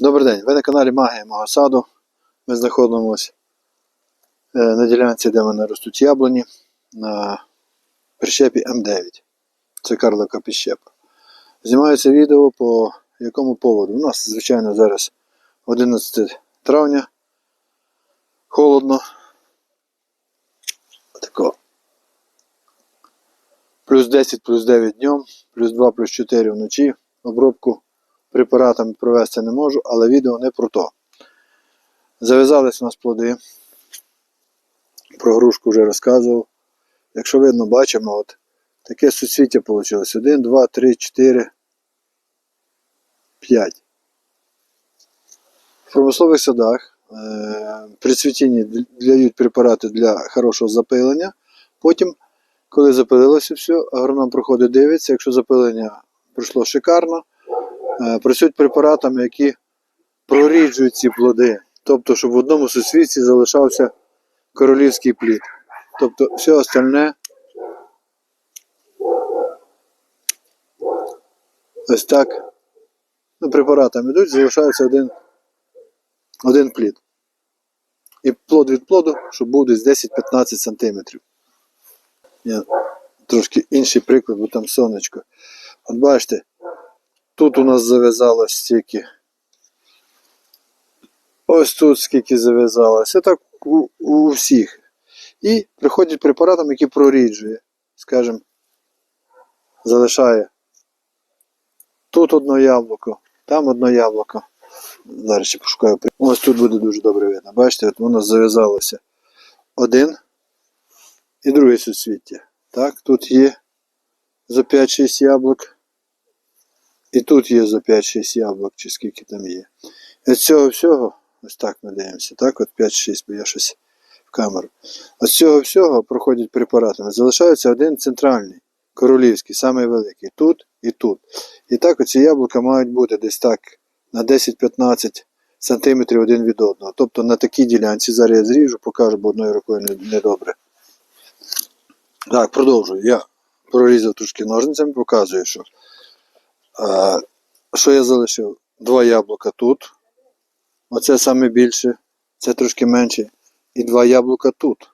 Добрий день, ви на каналі Магія мого саду. Ми знаходимося е, на ділянці, де мене ростуть яблуні на прищепі М9. Це карлика підщепа. Знімаю це відео по якому поводу. У нас, звичайно, зараз 11 травня. Холодно. Тако. Плюс 10, плюс 9 днем, плюс 2, плюс 4 вночі. Обробку препаратами провести не можу, але відео не про то. Зав'язались у нас плоди. Про грушку вже розказував. Якщо видно, бачимо, от таке суцвіття вийшло. 1, 2, 3, 4, 5. В промислових садах е, при цвітінні дають препарати для хорошого запилення. Потім, коли запилилося все, агроном проходить дивиться, якщо запилення пройшло шикарно, працюють препаратами, які проріджують ці плоди. Тобто, щоб в одному суцвітці залишався королівський плід. Тобто все остальне ось так ну, препаратами йдуть, залишається один, один плід. І плод від плоду, щоб був десь 10-15 см. Я трошки інший приклад, бо там сонечко. От бачите, тут у нас зав'язалось стільки. Ось тут скільки зав'язалось. Це так у, у всіх. І приходять препаратом, який проріджує. Скажімо, залишає тут одно яблуко, там одно яблуко. Зараз ще пошукаю. Ось тут буде дуже добре видно. Бачите, от воно зав'язалося один і друге суцвіття. Так, тут є за 5-6 яблук. І тут є за 5-6 яблук, чи скільки там є. З цього всього, ось так ми дивимося, так, от 5-6, бо я щось в камеру. Ось цього всього проходять препаратами. Залишається один центральний, королівський, самий великий. Тут і тут. І так оці яблука мають бути десь так на 10-15 сантиметрів один від одного. Тобто на такій ділянці, зараз я зріжу, покажу, бо одною рукою не- недобре. Так, продовжую. Я прорізав трошки ножницями, показую, що, що я залишив два яблука тут. Оце саме більше, це трошки менше. І два яблука тут.